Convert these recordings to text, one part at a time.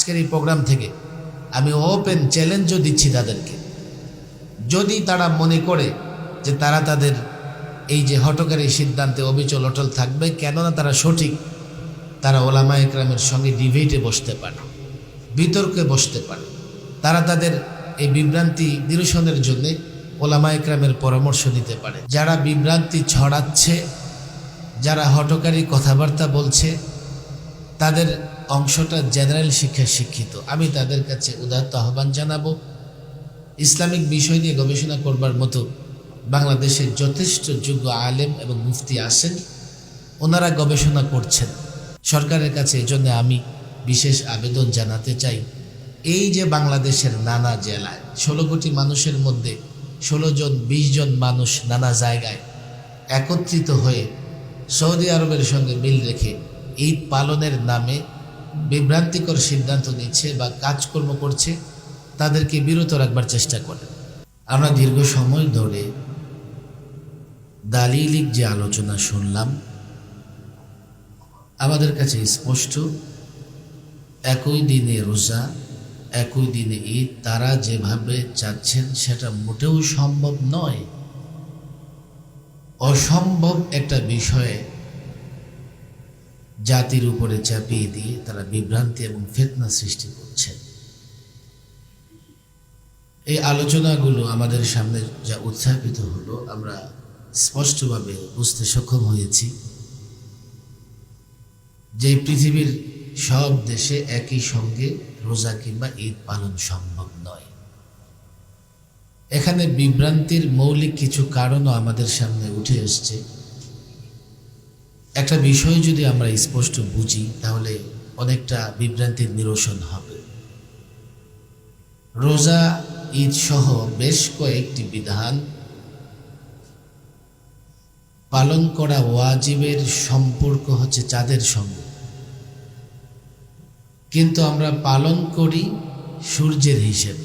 আজকের এই প্রোগ্রাম থেকে আমি ওপেন চ্যালেঞ্জও দিচ্ছি তাদেরকে। যদি তারা মনে করে যে তারা তাদের এই যে হটকারী সিদ্ধান্তে অবিচল অটল থাকবে, কেননা তারা সঠিক, তারা ওলামা একরামের সঙ্গে ডিবেটে বসতে পারে, বিতর্কে বসতে পারে। তারা তাদের এই বিভ্রান্তি নিরসনের জন্য ওলামা একরামের পরামর্শ দিতে পারে। যারা বিভ্রান্তি ছড়াচ্ছে, যারা হটকারী কথাবার্তা বলছে, তাদের অংশটা জেনারেল শিক্ষায় শিক্ষিত। আমি তাদের কাছে উদাত্ত আহ্বান জানাব। ইসলামিক বিষয় নিয়ে গবেষণা করবার মতো বাংলাদেশের যথেষ্ট যোগ্য আলেম এবং মুফতি আছেন। ওনারা গবেষণা করছেন। সরকারের কাছে এজন্য আমি বিশেষ আবেদন জানাতে চাই। এই যে বাংলাদেশের নানা জেলায় ষোলো কোটি মানুষের মধ্যে ষোলো জন, বিশ জন মানুষ নানা জায়গায় একত্রিত হয়ে সৌদি আরবের সঙ্গে মিল রেখে ঈদ পালনের নামে বিভ্রান্তিকর সিদ্ধান্ত নিচ্ছে বা কাজকর্ম করছে, তাদেরকে বিরত রাখবার চেষ্টা করে। আমরা দীর্ঘ সময় ধরে দালিলিক যে আলোচনা শুনলাম, আমাদের কাছে স্পষ্ট, একই দিনে রোজা, একই দিনে ঈদ, তারা যেভাবে চাচ্ছেন সেটা মোটেও সম্ভব নয়। অসম্ভব একটা বিষয়ে জাতির উপরে চাপিয়ে দিয়ে তারা বিভ্রান্তি এবং ফেতনা সৃষ্টি করছে। এই আলোচনাগুলো আমাদের সামনে যা উত্থাপিত হলো, আমরা স্পষ্টভাবে বুঝতে সক্ষম হয়েছি। যে পৃথিবীর সব দেশে একই সঙ্গে রোজা কিংবা ঈদ পালন সম্ভব নয়। এখানে বিভ্রান্তির মৌলিক কিছু কারণও আমাদের সামনে উঠে এসছে। একটা বিষয় যদি আমরা স্পষ্ট বুঝি, তাহলে অনেকটা বিভ্রান্তির নিরসন হবে। রোজা, ঈদ সহ বেশ কয়েকটি বিধান পালন করা ওয়াজিবের সম্পর্ক হচ্ছে চাঁদের সঙ্গে। কিন্তু আমরা পালন করি সূর্যের হিসেবে।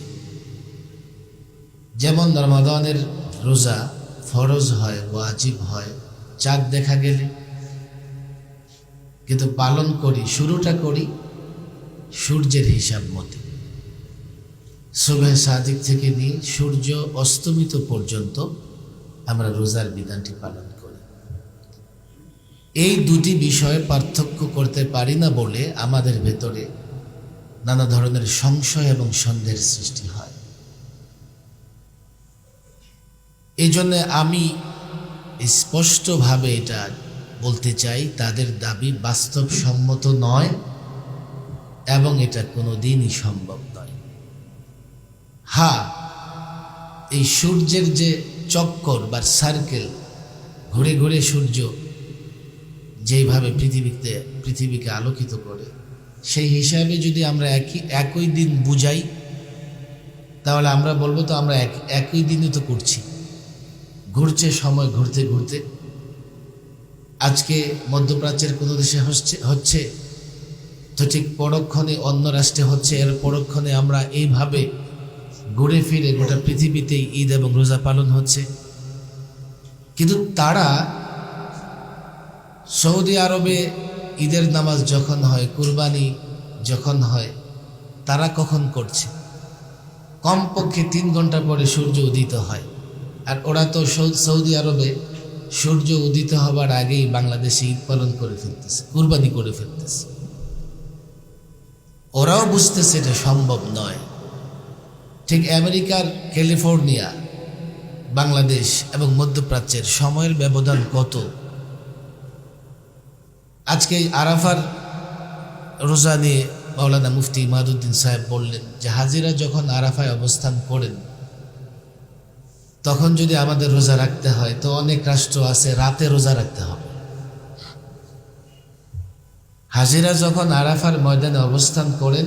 যেমন রমাদানের রোজা ফরজ হয়, ওয়াজিব হয়, চাঁদ দেখা গেলে কিন্তু পালন করি, শুরুটা করি সূর্যের হিসাব মতে। সুবে সাদিক থেকে নিয়ে সূর্য অস্তমিত পর্যন্ত আমরা রোজার বিধানটি পালন করি। এই দুটি বিষয়ে পার্থক্য করতে পারি না বলে আমাদের ভেতরে নানা ধরনের সংশয় এবং সন্দেহের সৃষ্টি হয়। এই জন্যে আমি স্পষ্টভাবে এটা বলতে চাই, তাদের দাবি বাস্তবসম্মত নয় এবং এটা কোনো দিনই সম্ভব নয়। হ্যাঁ এই সূর্যের যে চক্কর বা সার্কেল ঘুরে ঘুরে সূর্য যেইভাবে পৃথিবীতে, পৃথিবীকে আলোকিত করে, সেই হিসাবে যদি আমরা একই একই দিন বুঝাই, তাহলে আমরা বলব তো আমরা এক, একই দিনই তো করছি। ঘুরছে সময় ঘুরতে ঘুরতে আজকে মধ্যপ্রাচ্যের কোনো দেশে হচ্ছে হচ্ছে, তো ঠিক পরক্ষণে অন্য রাষ্ট্রে হচ্ছে, এর পরক্ষণে আমরা এইভাবে ঘুরে ফিরে গোটা পৃথিবীতেই ঈদ এবং রোজা পালন হচ্ছে। কিন্তু তারা সৌদি আরবে ঈদের নামাজ যখন হয়, কুরবানি যখন হয়, তারা কখন করছে? কমপক্ষে তিন ঘণ্টা পরে সূর্য উদিত হয়। আর ওরা তো সৌদি আরবে সূর্য উদিত হবার আগেই বাংলাদেশে ঈদ পালন করে ফেলতেছে, কুরবানি করে ফেলতেছে। ওরাও বুঝতেছে এটা সম্ভব নয়। ঠিক আমেরিকার ক্যালিফোর্নিয়া, বাংলাদেশ এবং মধ্যপ্রাচ্যের সময়ের ব্যবধান কত? আজকে আরাফার রোজা নিয়ে মাওলানা মুফতি মাদুদ্দিন সাহেব বললেন যে হাজিরা যখন আরাফায় অবস্থান করেন তখন যদি আমাদের রোজা রাখতে হয়, তো অনেক রাষ্ট্র আছে, রাতে রোজা রাখতে হবে। হাজিরা যখন আরাফার ময়দানে অবস্থান করেন,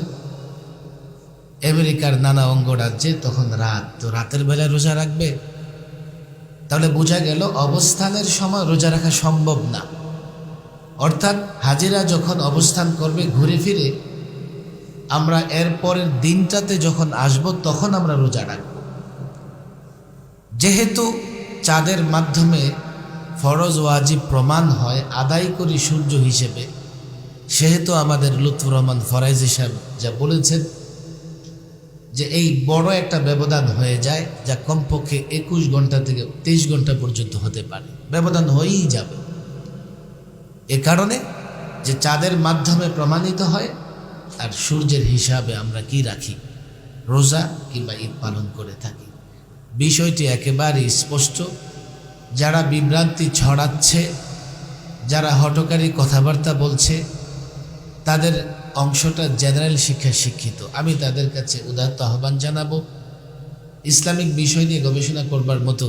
আমেরিকার নানা অঙ্গরাজ্যে তখন রাত, তো রাতের বেলায় রোজা রাখবে। তাহলে বোঝা গেল অবস্থানের সময় রোজা রাখা সম্ভব না। অর্থাৎ হাজিরা যখন অবস্থান করবে ঘুরে ফিরে, আমরা এর পরের দিনটাতে যখন আসব, তখন আমরা রোজা রাখব। যেহেতু চাঁদের মাধ্যমে ফরজ ওয়াজিব প্রমাণ হয়, আদায় করি সূর্য হিসেবে, সেহেতু আমাদের লুৎফুর রহমান ফরাইজ সাহেব যা বলেছেন যে এই বড় একটা ব্যবধান হয়ে যায় যা কমপক্ষে একুশ ঘণ্টা থেকে তেইশ ঘণ্টা পর্যন্ত হতে পারে। ব্যবধান হয়েই যাবে। এ কারণে যে চাঁদের মাধ্যমে প্রমাণিত হয়, আর সূর্যের হিসাবে আমরা কি রাখি? রোজা কিংবা ঈদ পালন করে থাকি। বিষয়টি একেবারেই স্পষ্ট। যারা বিভ্রান্তি ছড়াচ্ছে, যারা হটকারী কথাবার্তা বলছে, তাদের অংশটা জেনারেল শিক্ষায় শিক্ষিত। আমি তাদের কাছে উদাত্ত আহ্বান জানাব, ইসলামিক বিষয় নিয়ে গবেষণা করবার মতো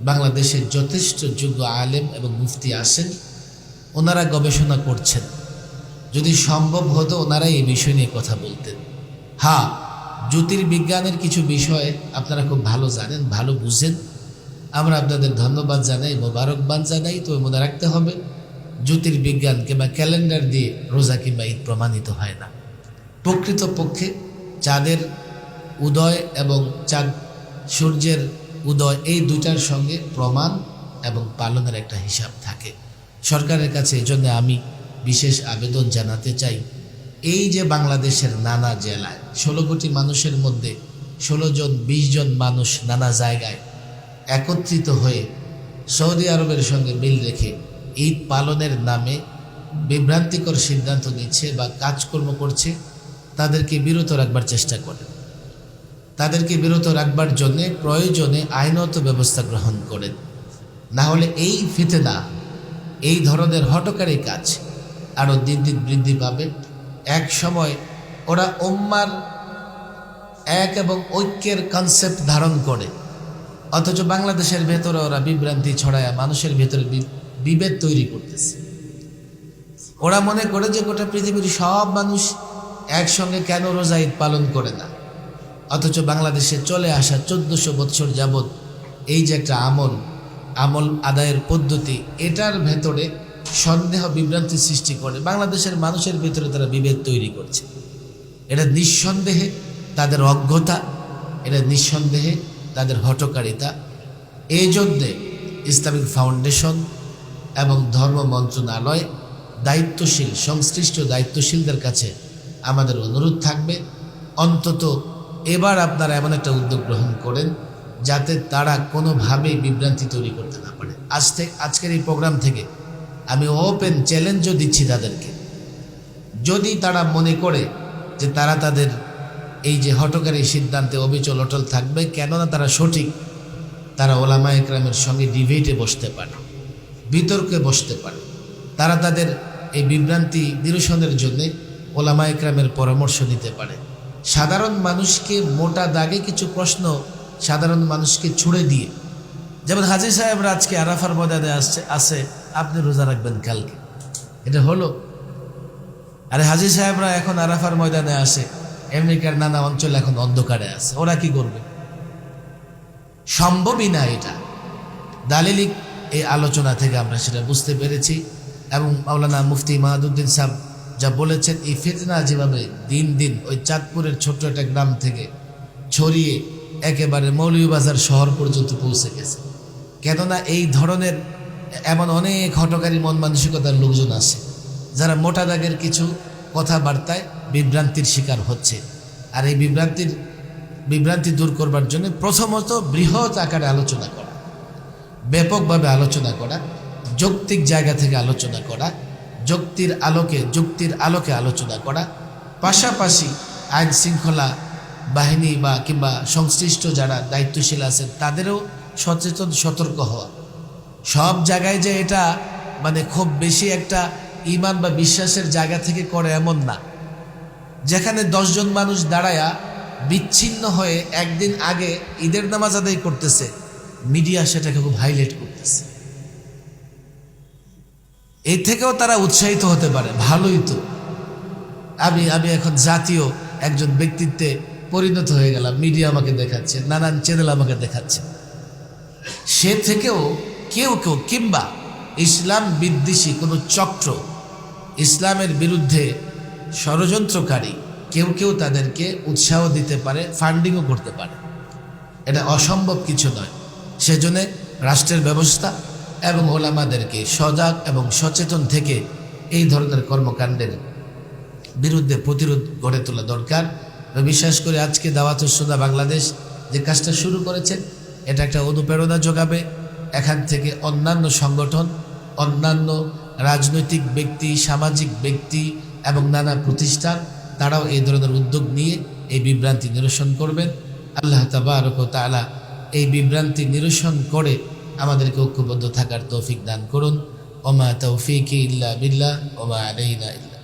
বাংলাদেশের যথেষ্ট যোগ্য আলেম এবং মুফতি আছেন, ওনারা গবেষণা করছেন। যদি সম্ভব হতো ওনারা এই বিষয় নিয়ে কথা বলতেন। হ্যাঁ জ্যোতির্বিজ্ঞানের কিছু বিষয় আপনারা খুব ভালো জানেন, ভালো বুঝেন। আমরা আপনাদের ধন্যবাদ জানাই, মোবারকবাদ জানাই, তবে মনে রাখতে হবে জ্যোতির্বিজ্ঞান কিংবা ক্যালেন্ডার দিয়ে রোজা কিংবা ঈদ প্রমাণিত হয় না। প্রকৃতপক্ষে চাঁদের উদয় এবং চাঁদ, সূর্যের উদয় এই দুটার সঙ্গে প্রমাণ এবং পালনের একটা হিসাব থাকে। সরকারের কাছে এই জন্য আমি বিশেষ আবেদন জানাতে চাই। এই যে বাংলাদেশের নানা জেলায় ষোলো কোটি মানুষের মধ্যে ষোলো জন, বিশ জন মানুষ নানা জায়গায় একত্রিত হয়ে সৌদি আরবের সঙ্গে মিল রেখে ঈদ পালনের নামে বিভ্রান্তিকর সিদ্ধান্ত নিচ্ছে বা কাজকর্ম করছে, তাদেরকে বিরত রাখবার চেষ্টা করেন তাদেরকে বিরত রাখবার জন্যে প্রয়োজনে আইনত ব্যবস্থা গ্রহণ করেন না হলে এই ফিতেনা, এই ধরনের হটকারী কাজ আরও দিন দিন বৃদ্ধি পাবে। এক সময় ওরা উম্মার এক এবং ঐক্যের কনসেপ্ট ধারণ করে। অথচ বাংলাদেশের ভেতরে ওরা বিভ্রান্তি ছড়ায় মানুষের ভেতরে বিভেদ তৈরি করতেছে। ওরা মনে করে যে গোটা পৃথিবীর সব মানুষ একসঙ্গে কেন রোজা ঈদ পালন করে না? অথচ বাংলাদেশে চলে আসা চোদ্দশো বৎসর যাবৎ এই যে একটা আমল আমল আদায়ের পদ্ধতি, এটার ভেতরে সন্দেহ, বিভ্রান্তি সৃষ্টি করে। বাংলাদেশের মানুষের ভেতরে তারা বিভেদ তৈরি করছে। এটা নিঃসন্দেহে তাদের অজ্ঞতা, এটা নিঃসন্দেহে তাদের হটকারিতা। এই জন্যে ইসলামিক ফাউন্ডেশন এবং ধর্ম মন্ত্রণালয় দায়িত্বশীল, সংশ্লিষ্ট দায়িত্বশীলদের কাছে আমাদের অনুরোধ থাকবে, অন্তত এবার আপনারা এমন একটা উদ্যোগ গ্রহণ করেন যাতে তারা কোনোভাবেই বিভ্রান্তি তৈরি করতে না পারে। আজ থেকে, আজকের এই প্রোগ্রাম থেকে আমি ওপেন চ্যালেঞ্জও দিচ্ছি তাদেরকে। যদি তারা মনে করে যে তারা তাদের এই যে হটকারী সিদ্ধান্তে অবিচল অটল থাকবে, কেননা তারা সঠিক, তারা ওলামা একরামের সঙ্গে ডিবেটে বসতে পারে, বিতর্কে বসতে পারে। তারা তাদের এই বিভ্রান্তি নিরসনের জন্য ওলামা একরামের পরামর্শ নিতে পারে। সাধারণ মানুষকে মোটা দাগে কিছু প্রশ্ন সাধারণ মানুষকে ছুড়ে দিয়ে, যেমন হাজি সাহেবরা আজকে আরাফার ময়দানে আসছে, আসে আপনি রোজা রাখবেন কালকে। এটা হলো। আরে হাজি সাহেবরা এখন আরাফার ময়দানে আসে, আমেরিকার নানা অঞ্চল এখন অন্ধকারে আছে, ওরা কি করবে? সম্ভবই না এটা। দালিলিক এই আলোচনা থেকে আমরা সেটা বুঝতে পেরেছি এবং মাওলানা মুফতি মাহাদুদ্দিন সাহেব যা বলেছেন, এই ফিতনা যেভাবে দিন দিন ওই চাঁদপুরের ছোট্ট একটা গ্রাম থেকে ছড়িয়ে একেবারে মৌলভীবাজার শহর পর্যন্ত পৌঁছে গেছে। কেননা এই ধরনের এমন অনেক হটকারী মন মানসিকতার লোকজন আছে, যারা মোটা দাগের কিছু কথাবার্তায় বিভ্রান্তির শিকার হচ্ছে। আর এই বিভ্রান্তির, বিভ্রান্তি দূর করবার জন্য প্রথমত বৃহৎ আকারে আলোচনা করা, ব্যাপকভাবে আলোচনা করা, যৌক্তিক জায়গা থেকে আলোচনা করা, যুক্তির আলোকে যুক্তির আলোকে আলোচনা করা, পাশাপাশি আইন শৃঙ্খলা বাহিনী বা কিংবা সংশ্লিষ্ট যারা দায়িত্বশীল আছেন, তাদেরও সচেতন, সতর্ক হওয়া। সব জায়গায় যে এটা মানে খুব বেশি একটা ইমান বা বিশ্বাসের জায়গা থেকে করে এমন না। যেখানে দশজন মানুষ দাঁড়ায়া বিচ্ছিন্ন হয়ে একদিন আগে ঈদের নামাজ আদায় করতেছে, মিডিয়া সেটাকে খুব হাইলাইট করতেছে। এই থেকেও তারা উৎসাহিত হতে পারে, ভালোই তো। আমি আমি এখন জাতীয় একজন ব্যক্তিত্বে পরিণত হয়ে গেলাম, মিডিয়া আমাকে দেখাচ্ছে, নানান চ্যানেল আমাকে দেখাচ্ছে। সে থেকেও কেউ কেউ কিংবা ইসলাম বিদ্বেষী কোনো চক্র ইসলামের বিরুদ্ধে ষড়যন্ত্রকারী কেউ কেউ তাদেরকে উৎসাহ দিতে পারে ফান্ডিংও করতে পারে। এটা অসম্ভব কিছু নয়। সেজন্য রাষ্ট্রের ব্যবস্থা এবং ওলামাদেরকে সজাগ এবং সচেতন থেকে এই ধরনের কর্মকাণ্ডের বিরুদ্ধে প্রতিরোধ গড়ে তোলা দরকার। বিশ্বাস করি আজকে দাওয়াত সুদা বাংলাদেশ যে কাজটা শুরু করেছে, এটা একটা অনুপ্রেরণা যোগাবে। এখান থেকে অন্যান্য সংগঠন, অন্যান্য রাজনৈতিক ব্যক্তি, সামাজিক ব্যক্তি এবং নানা প্রতিষ্ঠান, তারাও এই ধরনের উদ্যোগ নিয়ে এই বিভ্রান্তি নিরসন করবেন। আল্লাহ তাবারক ও তাআলা এই বিভ্রান্তি নিরসন করে আমাদেরকে ঐক্যবদ্ধ থাকার তৌফিক দান করুন। ওমা তৌফিক ইল্লা বিল্লাহ, ওমা আলাইনা ইল্লা